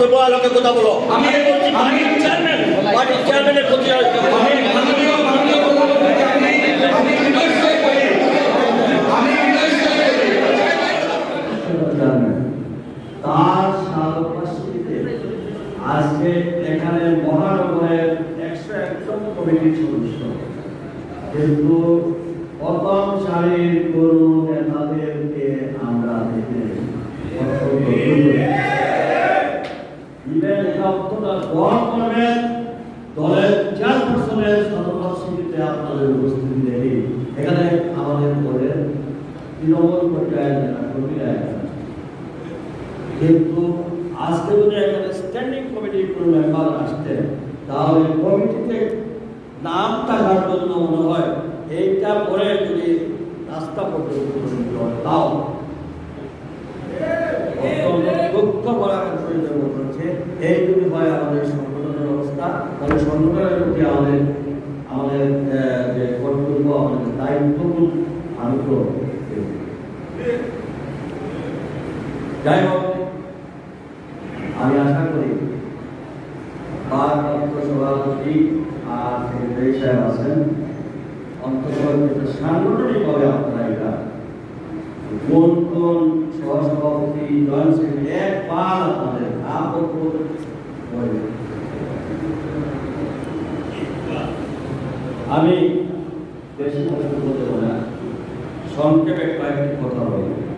বক্তব্য আলোকে কথা বলো। আমি চেয়ারম্যান। পার্টির চেয়ারম্যানের প্রতি তার সালপাশিতে আজকে এখানে মহানগরের একশো একজন কমিটির সদস্য। কিন্তু প্রথম সারির কোনো নেতাদেরকে আমরা ইভেন গ্রহণ করবেন, দলের চেয়ারপারসনের সদস্যতে আপনাদের উপস্থিতি দেখি। এখানে আমাদের দলের তৃণমূল পর্যায়ের নেতা কর্মীরা কিন্তু আজকে যদি এখানে স্ট্যান্ডিং কমিটির কোনো মেম্বার আসতেন, তাহলে কমিটিতে নাম থাকার জন্য মনে হয় এইটা পরে যদি রাস্তা পর্যন্ত তাও অত্যন্ত দুঃখ করা প্রয়োজন হচ্ছে এই যদি হয় আমাদের সংগঠনের অবস্থা তাহলে সংগঠনের প্রতি আমাদের আমাদের যে কর্তব্য আমাদের দায়িত্বগুলো তো যাই হোক, আমি আশা করি সভাপতি আর সেক্রেটারি সাহেব আছেন। অন্তত সাংগঠনিকভাবে আপনারা এটা কোন কোন সহসভাপতি, জয়েন্ট সেক্রেটারি, একবার আপনাদের আপত্তি আমি বেশি কথা বলতে পারি না। সংক্ষেপে কয়েকটি কথা বলি।